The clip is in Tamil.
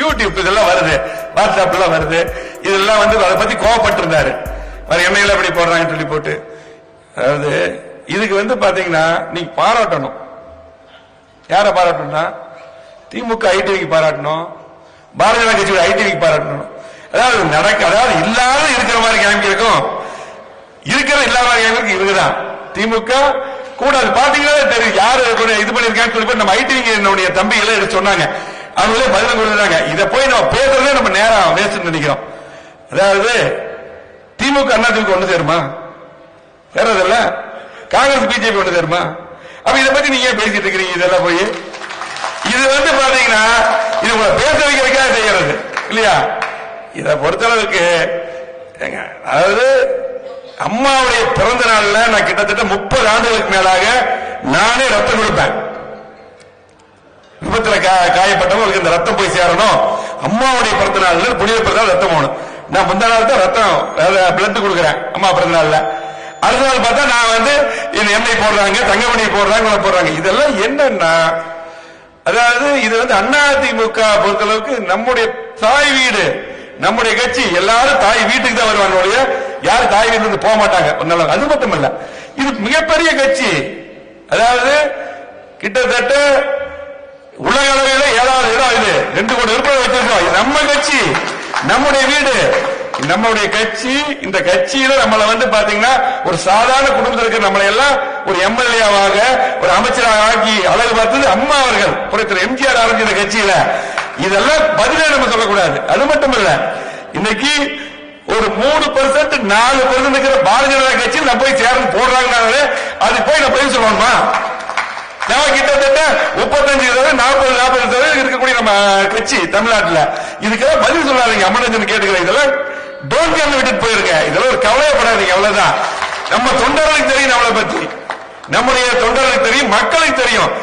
யூடியூப் இதெல்லாம் வருது வாட்ஸ்அப் எல்லாம் வருது. இதெல்லாம் வந்து அதை பத்தி கோவப்பட்டு இருந்தாரு வேற எண்ணெயில எப்படி போடுறாங்கன்னு சொல்லி போட்டு. அதாவது இதுக்கு வந்து பாத்தீங்கன்னா நீங்க பாராட்டணும். யார பாராட்டணும்னா திமுக ஐடிவிக்கு பாராட்டணும். பாரதிய ஜனதா கட்சியோட ஐடிவிக்கு பாராட்டணும். அதாவது நடக்க அதாவது இல்லாத இருக்கிற மாதிரி காமிக்கிறதுக்கும் இருக்கிற இல்லாத மாதிரி காமிக்கிறதுக்கு திமுக கூட அது பாத்தீங்கன்னா தெரியும். யாரு இது பண்ணிருக்கான்னு சொல்லி நம்ம ஐடிவிக்கு என்னுடைய தம்பிகளை எடுத்து சொன்னாங்க. அவங்களே பதில் கொடுத்தாங்க இதை போய் நம்ம பேசுறதே நம்ம நேரம் வேஸ்ட் நினைக்கிறோம். அதாவது திமுக அண்ணா திமுக ஒண்ணு சேருமா? சேரதில்ல. காங்கிரஸ் பிஜேபி ஒண்ணு சேருமா? அப்ப இதை பத்தி நீங்க ஏன் பேசிட்டு இருக்கிறீங்க? இதெல்லாம் போய். இது வந்து பாத்தீங்கன்னா இது உங்களை பேச வைக்கிறதுக்காக செய்யறது. இல்லையா? இதை பொறுத்தளவுக்கு ஏங்க, அதாவது அம்மாவுடைய பிறந்த நாள்ல நான் கிட்டத்தட்ட முப்பது ஆண்டுகளுக்கு மேலாக நானே ரத்தம் கொடுப்பேன். விபத்துல கா- காயப்பட்டவங்களுக்கு இந்த ரத்தம் போய் சேரணும். அம்மாவுடைய பிறந்த நாள்ல புனித பிறந்த நாள் ரத்தம் போகணும். நான் முந்தா நாள் தான் ரத்தம் பிளட் கொடுக்குறேன் அம்மா பிறந்த நாள்ல. அடுத்த நாள் பார்த்தா நான் வந்து இந்த எண்ணெய் போடுறாங்க தங்கமணி போடுறாங்க போடுறாங்க. இதெல்லாம் என்னன்னா அதாவது இது வந்து அதிமுக பொறுத்தளவுக்கு நம்முடைய தாய் வீடு நம்முடைய கட்சி எல்லாரும் தாய் வீட்டுக்கு தான் வருவாங்க ஒழிய யாரும் தாய் வீட்டுல இருந்து போக மாட்டாங்க. அது மட்டும் இல்ல இது மிகப்பெரிய கட்சி. அதாவது கிட்டத்தட்ட உலக அளவில் ஏழாவது இடம் இது. ரெண்டு கோடி ரூபாய் வச்சிருக்கோம் இது நம்ம கட்சி நம்முடைய வீடு. நம்மளுடைய கட்சி இந்த கட்சியில நம்மள வந்து பாத்தீங்கன்னா ஒரு சாதாரண குடும்பத்தில் இருக்கிற நம்மளை எல்லாம் ஒரு எம்எல்ஏவாக ஒரு அமைச்சராக ஆக்கி அழகு பார்த்தது அம்மா அவர்கள். புறத்தில் எம்ஜிஆர் ஆரம்பிச்ச கட்சியில. இதெல்லாம் பதிலே நம்ம சொல்லக்கூடாது. அது மட்டும் இல்ல இன்னைக்கு ஒரு மூணு பர்சன்ட் நாலு பர்சன்ட் இருக்கிற பாரதிய ஜனதா கட்சியில் நம்ம போய் சேர்ந்து போடுறாங்கனாலே அது போய் நான் பதில் சொல்லணுமா? நம்ம கிட்டத்தட்ட முப்பத்தஞ்சு சதவீதம் நாற்பது நாற்பது சதவீதம் இருக்கக்கூடிய நம்ம கட்சி தமிழ்நாட்டில். இதுக்கெல்லாம் பதில் சொல்லாதீங்க அம்மனஞ்சன் கேட்டுக்கிறேன் இதெல்லாம் டோன் கேன் விட்டுட்டு போயிருங்க. இதெல்லாம் ஒரு கவலையப்படாதீங்க அவ்வளவுதான். நம்ம தொண்டர்களுக்கு தெரியும் நம்மளை பத்தி. நம்முடைய தொண்டர்களுக்கு தெரியும் மக்களுக்கு தெரியும்.